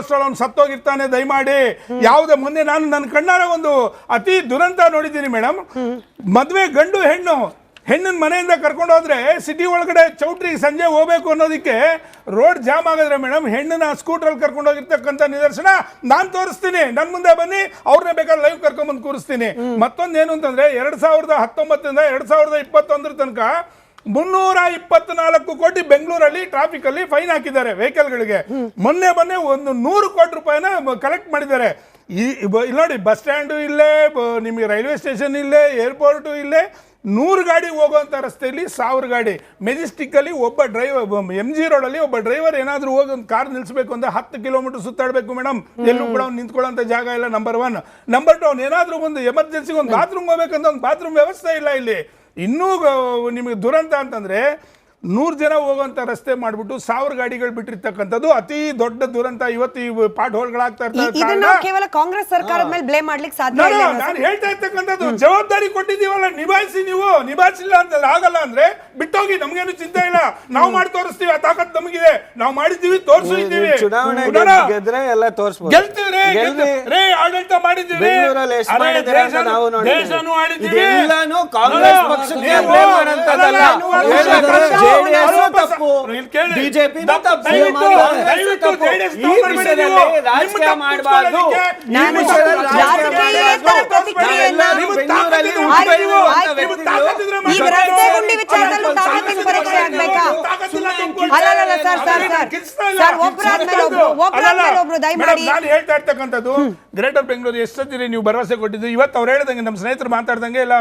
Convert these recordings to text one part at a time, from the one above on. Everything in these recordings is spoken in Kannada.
ಅಷ್ಟರಲ್ಲಿ ಅವ್ನು ಸತ್ತೋಗಿರ್ತಾನೆ, ದಯಮಾಡಿ. ಯಾವುದೇ ಮುಂದೆ ನಾನು ನನ್ನ ಕಣ್ಣಾರ ಒಂದು ಅತಿ ದುರಂತ ನೋಡಿದ್ದೀನಿ ಮೇಡಮ್ ಮದುವೆ ಗಂಡು ಹೆಣ್ಣು, ಹೆಣ್ಣಿನ ಮನೆಯಿಂದ ಕರ್ಕೊಂಡು ಹೋದ್ರೆ ಸಿಟಿ ಒಳಗಡೆ ಚೌಟ್ರಿಗೆ ಸಂಜೆ ಹೋಗ್ಬೇಕು ಅನ್ನೋದಕ್ಕೆ ರೋಡ್ ಜಾಮ್ ಆಗಿದ್ರೆ ಮೇಡಮ್ ಹೆಣ್ಣನ್ನ ಸ್ಕೂಟ್ರಲ್ಲಿ ಕರ್ಕೊಂಡು ಹೋಗಿರ್ತಕ್ಕಂಥ ನಿದರ್ಶನ ನಾನು ತೋರಿಸ್ತೀನಿ. ನನ್ನ ಮುಂದೆ ಬನ್ನಿ, ಅವ್ರನ್ನ ಬೇಕಾದ್ರೆ ಲೈವ್ ಕರ್ಕೊಂಡ್ಬಂದು ಕೂರಿಸ್ತೀನಿ. ಮತ್ತೊಂದು ಏನು ಅಂತಂದ್ರೆ, ಎರಡ್ ಸಾವಿರದ ಹತ್ತೊಂಬತ್ತರಿಂದ ಎರಡ್ ಸಾವಿರದ ಇಪ್ಪತ್ತೊಂದರ ತನಕ ಮುನ್ನೂರ ಇಪ್ಪತ್ನಾಲ್ಕು ಕೋಟಿ ಬೆಂಗಳೂರಲ್ಲಿ ಟ್ರಾಫಿಕ್ ಅಲ್ಲಿ ಫೈನ್ ಹಾಕಿದ್ದಾರೆ ವೆಹಿಕಲ್ಗಳಿಗೆ ಮೊನ್ನೆ ಮೊನ್ನೆ ಒಂದು ನೂರು ಕೋಟಿ ರೂಪಾಯಿನ ಕಲೆಕ್ಟ್ ಮಾಡಿದ್ದಾರೆ. ಈ ಇಲ್ಲಿ ನೋಡಿ ಬಸ್ ಸ್ಟ್ಯಾಂಡು ಇಲ್ಲೇ ನಿಮಗೆ ರೈಲ್ವೆ ಸ್ಟೇಷನ್ ಇಲ್ಲೇ ಏರ್ಪೋರ್ಟು ಇಲ್ಲೇ ನೂರು ಗಾಡಿ ಹೋಗುವಂಥ ರಸ್ತೆಯಲ್ಲಿ ಸಾವಿರ ಗಾಡಿ. ಮೆಜೆಸ್ಟಿಕ್ಕಲ್ಲಿ ಒಬ್ಬ ಡ್ರೈವರ್ ಎಂ ಜಿ ರೋಡಲ್ಲಿ ಒಬ್ಬ ಡ್ರೈವರ್ ಏನಾದರೂ ಹೋಗಿ ಒಂದು ಕಾರ್ ನಿಲ್ಲಿಸಬೇಕು ಅಂದರೆ ಹತ್ತು ಕಿಲೋಮೀಟರ್ ಸುತ್ತಾಡಬೇಕು ಮೇಡಮ್ ಎಲ್ಲೂ ಕೂಡ ಅವ್ನು ನಿಂತ್ಕೊಳ್ಳೋಂಥ ಜಾಗ ಇಲ್ಲ ನಂಬರ್ ಒನ್ ನಂಬರ್ ಟು ಅವ್ನು ಏನಾದರೂ ಒಂದು ಎಮರ್ಜೆನ್ಸಿಗೆ ಒಂದು ಬಾತ್ರೂಮ್ ಹೋಗ್ಬೇಕಂತ ಒಂದು ಬಾತ್ರೂಮ್ ವ್ಯವಸ್ಥೆ ಇಲ್ಲ ಇಲ್ಲಿ. ಇನ್ನೂ ನಿಮಗೆ ದುರಂತ ಅಂತಂದ್ರೆ ನೂರು ಜನ ಹೋಗೋಂಥ ರಸ್ತೆ ಮಾಡಿಬಿಟ್ಟು ಸಾವಿರ ಗಾಡಿಗಳು ಬಿಟ್ಟಿರ್ತಕ್ಕಂಥದ್ದು ಅತಿ ದೊಡ್ಡ ದುರಂತ ಇವತ್ತು ಈ ಪಾಟ್ ಹೋಲ್ಗಳಾಗ್ತಾ ಇರ್ತಾರೆ ಇದನ್ನ ಕೇವಲ ಕಾಂಗ್ರೆಸ್ ಸರ್ಕಾರದ ಮೇಲೆ ಬ್ಲೇಮ್ ಮಾಡ್ಲಿಕ್ಕೆ ಸಾಧ್ಯ ಇಲ್ಲ ನಾನು ಹೇಳ್ತಾ ಇರ್ತಕ್ಕಂಥದ್ದು ಜವಾಬ್ದಾರಿ ಕೊಟ್ಟಿದ್ದೀವಲ್ಲ ನಿಭಾಯಿಸಿ ನೀವು ನಿಭಾಯಿಸಿಲ್ಲ ಅಂತ ಆಗಲ್ಲ ಅಂದ್ರೆ ಬಿಟ್ಟೋಗಿ ನಮ್ಗೇನು ಚಿಂತೆ ಇಲ್ಲ. ನಾವು ಮಾಡಿ ತೋರಿಸ್ತೀವಿ ಆ ತಾಕತ್ ನಮಗಿದೆ. ನಾವು ಮಾಡಿದ್ದೀವಿ ತೋರಿಸಿದ್ದೀವಿ ಚುನಾವಣೆ. ಗೆದ್ರೆ ಎಲ್ಲ ತೋರಿಸ್ಬೋದು. ಗೆಲ್ತೀವಿ. ರೇ ಆಡಳಿತ ಮಾಡಿದ್ದೀವಿ ಬೆಂಗಳೂರಲ್ಲಿ ಎಷ್ಟು ಮಾಡಿದ್ದೀರಾ ಅಂತ ನಾವು ನೋಡಿದ್ದೀವಿ. ದೇಶನೂ ಇದೆಲ್ಲಾನು ಕಾಂಗ್ರೆಸ್ ಪಕ್ಷಕ್ಕೆ ತಪ್ಪು, ತಪ್ಪು, ತಪ್ಪು. ಈ ವಿಷಯದಲ್ಲಿ ರಾಜಕೀಯ ಮಾಡಬಾರ್ದು. ಬೆಂಗಳೂರಲ್ಲಿ ಹುಟ್ಟು ಅಲ್ಲ, ಸರ್, ಸರ್, ಸರ್. ಸರ್, ಒಬ್ರಾದ್ಮೇಲೆ ಒಬ್ರು, ದಯಮಾಡಿ. ನಾನು ಹೇಳ್ತಾ ಇರ್ತಕ್ಕಂಥದ್ದು ಗ್ರೇಟರ್ ಬೆಂಗಳೂರು ಎಷ್ಟೊತ್ತಿರಿ ನೀವು ಭರವಸೆ ಕೊಟ್ಟಿದ್ದು? ಇವತ್ತು ಅವ್ರು ಹೇಳ್ದಂಗೆ ನಮ್ಮ ಸ್ನೇಹಿತರು ಮಾತಾಡ್ದಂಗೆ ಇಲ್ಲ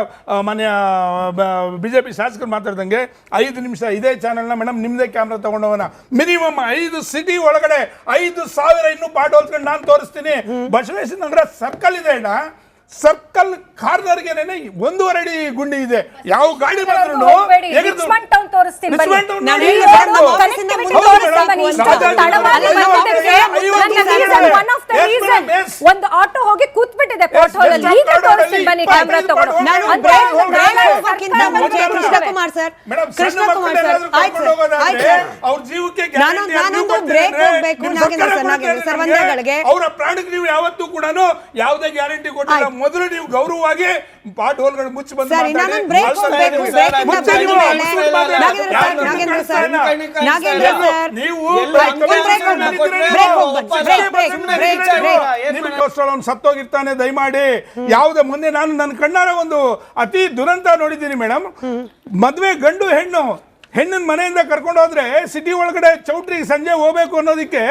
ಮನೆಯ ಬಿಜೆಪಿ ಶಾಸಕರು ಮಾತಾಡ್ದಂಗೆ ಐದು ನಿಮಿಷ ಇದೇ ಚಾನೆಲ್ನ ಮೇಡಮ್ ನಿಮ್ಮದೇ ಕ್ಯಾಮ್ರಾ ತಗೊಂಡವನ ಮಿನಿಮಮ್ ಐದು ಸಿಟಿ ಒಳಗಡೆ ಐದು ಸಾವಿರ ಇನ್ನೂ ಪಾಠ ಹೋಲ್ಸ್ಕೊಂಡು ನಾನು ತೋರಿಸ್ತೀನಿ. ಬಸವೇಶ್ವರ ನಗರ ಸರ್ಕಲ್ ಇದೆ ಅಣ್ಣ. ಸರ್ಕಲ್ ಕಾರ್ನರ್ಗೆ ಒಂದೂವರೆ ಅಡಿ ಗುಂಡಿ ಇದೆ. ಯಾವ ಗಾಡಿ ಬಂದ್ರು. ಒಂದು ಆಟೋ ಹೋಗಿ ಕೂತ್ಬಿಟ್ಟಿದೆ ಬಿಟ್ಟಿದೆ ಸರ್. ಸರ್. ಅವ್ರ ಜೀವಕ್ಕೆ ನಾನೊಂದು ಹೋಗ್ಬೇಕು. Nagendra sir, Nagendra sir. ಅವರ ಪ್ರಾಣಕ್ಕೆ ನೀವು ಯಾವತ್ತೂ ಕೂಡ ಯಾವುದೇ ಗ್ಯಾರಂಟಿ ಕೊಟ್ಟಿಲ್ಲ. ಮೊದಲು ನೀವು ಗೌರವವಾಗಿ ಪಾಟ್ ಹೋಲ್ಗಳು ಮುಚ್ಚಿ ಬಂದು ಸರ್ ನಾನು ಬ್ರೇಕ್ ನೀವು ನೀವು ನಾಗೇಂದ್ರ ಸರ್ ನಾಗೇಂದ್ರ ಸರ್ ನೀವು ಹೋಗ್ಬೇಕು. ನಿಮಗೋಸ್ಕರ ಅವ್ನು ಸತ್ತೋಗಿರ್ತಾನೆ ದಯಮಾಡಿ. ಯಾವುದೇ ಮುಂದೆ ನಾನು ನನ್ನ ಕಣ್ಣಾರ ಒಂದು ಅತಿ ದುರಂತ ನೋಡಿದ್ದೀನಿ ಮೇಡಮ್ ಮದ್ವೆ ಗಂಡು ಹೆಣ್ಣು ಹೆಣ್ಣಿನ ಮನೆಯಿಂದ ಕರ್ಕೊಂಡು ಹೋದ್ರೆ ಸಿಟಿ ಒಳಗಡೆ ಚೌಟ್ರಿ ಸಂಜೆ ಹೋಗ್ಬೇಕು ಅನ್ನೋದಕ್ಕೆ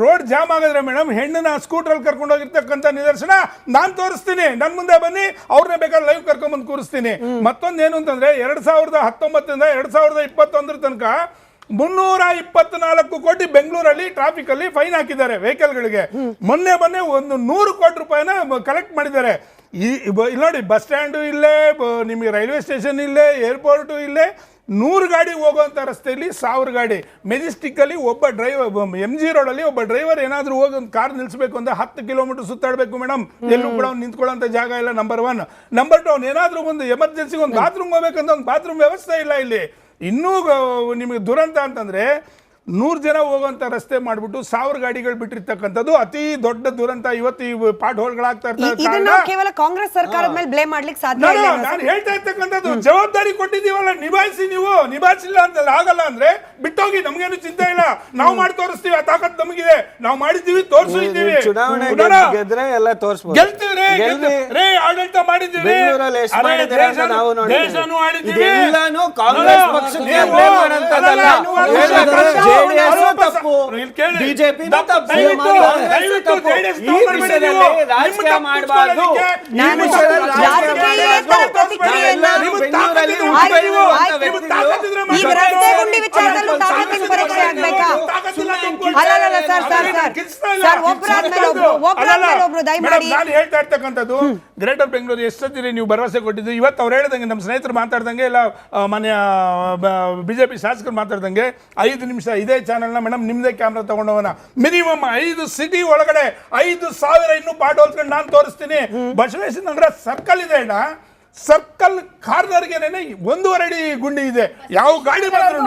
ರೋಡ್ ಜಾಮ್ ಆಗಿದ್ರೆ ಮೇಡಮ್ ಹೆಣ್ಣನ್ನ ಸ್ಕೂಟ್ರಲ್ಲಿ ಕರ್ಕೊಂಡು ಹೋಗಿರ್ತಕ್ಕಂಥ ನಿದರ್ಶನ ನಾನು ತೋರಿಸ್ತೀನಿ. ನನ್ನ ಮುಂದೆ ಬನ್ನಿ ಅವ್ರನ್ನ ಬೇಕಾದ್ರೆ ಲೈವ್ ಕರ್ಕೊಂಡ್ಬಂದು ಕೂರಿಸ್ತೀನಿ. ಮತ್ತೊಂದು ಏನು ಅಂತಂದ್ರೆ ಎರಡು ಸಾವಿರದ ಹತ್ತೊಂಬತ್ತರಿಂದ ಎರಡು ಸಾವಿರದ ಇಪ್ಪತ್ತೊಂದರ ತನಕ ಮುನ್ನೂರ ಇಪ್ಪತ್ನಾಲ್ಕು ಕೋಟಿ ಬೆಂಗಳೂರಲ್ಲಿ ಟ್ರಾಫಿಕ್ ಅಲ್ಲಿ ಫೈನ್ ಹಾಕಿದ್ದಾರೆ ವೆಹಿಕಲ್ಗಳಿಗೆ ಮೊನ್ನೆ ಮೊನ್ನೆ ಒಂದು ನೂರು ಕೋಟಿ ರೂಪಾಯಿನ ಕಲೆಕ್ಟ್ ಮಾಡಿದ್ದಾರೆ. ಈ ನೋಡಿ ಬಸ್ ಸ್ಟ್ಯಾಂಡು ಇಲ್ಲೇ ನಿಮಗೆ ರೈಲ್ವೆ ಸ್ಟೇಷನ್ ಇಲ್ಲೇ ಏರ್ಪೋರ್ಟು ಇಲ್ಲೇ ನೂರು ಗಾಡಿ ಹೋಗುವಂಥ ರಸ್ತೆಯಲ್ಲಿ ಸಾವಿರ ಗಾಡಿ. ಮೆಜೆಸ್ಟಿಕ್ಕಲ್ಲಿ ಒಬ್ಬ ಡ್ರೈವರ್ ಎಂ ಜಿ ರೋಡಲ್ಲಿ ಒಬ್ಬ ಡ್ರೈವರ್ ಏನಾದರೂ ಹೋಗಿ ಒಂದು ಕಾರ್ ನಿಲ್ಲಿಸಬೇಕು ಅಂದರೆ ಹತ್ತು ಕಿಲೋಮೀಟರ್ ಸುತ್ತಾಡಬೇಕು ಮೇಡಮ್ ಎಲ್ಲೂ ಕೂಡ ಅವ್ನು ನಿಂತ್ಕೊಳ್ಳೋಂಥ ಜಾಗ ಇಲ್ಲ ನಂಬರ್ ಒನ್ ನಂಬರ್ ಟು ಅವ್ನು ಏನಾದರೂ ಒಂದು ಎಮರ್ಜೆನ್ಸಿಗೆ ಒಂದು ಬಾತ್ರೂಮ್ ಹೋಗ್ಬೇಕಂತ ಒಂದು ಬಾತ್ರೂಮ್ ವ್ಯವಸ್ಥೆ ಇಲ್ಲ ಇಲ್ಲಿ. ಇನ್ನೂ ನಿಮಗೆ ದುರಂತ ಅಂತಂದ್ರೆ ನೂರು ಜನ ಹೋಗೋಂತ ರಸ್ತೆ ಮಾಡಿಬಿಟ್ಟು ಸಾವಿರ ಗಾಡಿಗಳು ಬಿಟ್ಟಿರ್ತಕ್ಕಂಥದ್ದು ಅತಿ ದೊಡ್ಡ ದುರಂತ. ಇವತ್ತು ಈ ಪಾಟ್ ಹೋಲ್ಗಳಾಗ್ತಾ ಇರ್ತಾರೆ ಇದನ್ನ ಕೇವಲ ಕಾಂಗ್ರೆಸ್ ಸರ್ಕಾರದ ಮೇಲೆ ಬ್ಲೇಮ್ ಮಾಡ್ಲಿಕ್ಕೆ ಸಾಧ್ಯ ನಾನು ಇಲ್ಲ ನಾನು ಹೇಳ್ತಾ ಇರ್ತಕ್ಕಂಥದ್ದು ಜವಾಬ್ದಾರಿ ಕೊಟ್ಟಿದ್ದೀವಲ್ಲ ನಿಭಾಯಿಸಿ ನೀವು ನಿಭಾಯಿಸಿಲ್ಲ ಅಂತ ಆಗಲ್ಲ ಅಂದ್ರೆ ಬಿಟ್ಟೋಗಿ ನಮ್ಗೇನು ಚಿಂತೆ ಇಲ್ಲ. ನಾವು ಮಾಡಿ ತೋರಿಸ್ತೀವಿ ಆ ತಾಕತ್ ನಮಗಿದೆ. ನಾವು ಮಾಡಿದ್ದೀವಿ ತೋರಿಸಿದ್ದೀವಿ ಚುನಾವಣೆ ನೋಡೋಣ. ಗೆದ್ರೆ ಎಲ್ಲ ತೋರಿಸ್ಬೋದು. ಗೆಲ್ತೀವಿ ರೇ, ಗೆಲ್ತೀವಿ. ರೇ ಆಡಳಿತ ಮಾಡಿದ್ದೀವಿ. ದೇಶನೂ- ಆಡಿದ್ದೀವಿ. ಕಾಂಗ್ರೆಸ್ ಪಕ್ಷಕ್ಕೆ ತಪ್ಪು. ಮಾಡಬಾರ್ದು. ನಾನು ಹೇಳ್ತಾ ಇರ್ತಕ್ಕಂಥದ್ದು ಗ್ರೇಟರ್ ಬೆಂಗಳೂರು ಎಷ್ಟೊತ್ತಿರಿ ನೀವು ಭರವಸೆ ಕೊಟ್ಟಿದ್ದು? ಇವತ್ತು ಅವ್ರು ಹೇಳ್ದಂಗೆ ನಮ್ಮ ಸ್ನೇಹಿತರು ಮಾತಾಡ್ದಂಗೆ ಇಲ್ಲ ಮನೆಯ ಬಿಜೆಪಿ ಶಾಸಕರು ಮಾತಾಡ್ದಂಗೆ ಐದು ನಿಮಿಷ ಇದೇ ಚಾನೆಲ್ನ ಮೇಡಮ್ ನಿಮ್ಮದೇ ಕ್ಯಾಮ್ರಾ ತಗೊಂಡವನ ಮಿನಿಮಮ್ ಐದು ಸಿಟಿ ಒಳಗಡೆ ಐದು ಸಾವಿರ ಇನ್ನೂ ಪಾಟ್ ಹೋಲ್ಸ್ಕೊಂಡು ನಾನು ತೋರಿಸ್ತೀನಿ. ಬಸವೇಶ್ವರ ನಗರ ಸರ್ಕಲ್ ಇದೆ ಅಣ್ಣ. ಸರ್ಕಲ್ ಕಾರ್ನರ್ಗೆ ಒಂದೂವರೆ ಅಡಿ ಗುಂಡಿ ಇದೆ. ಯಾವ ಗಾಡಿ ಬಂದ್ರು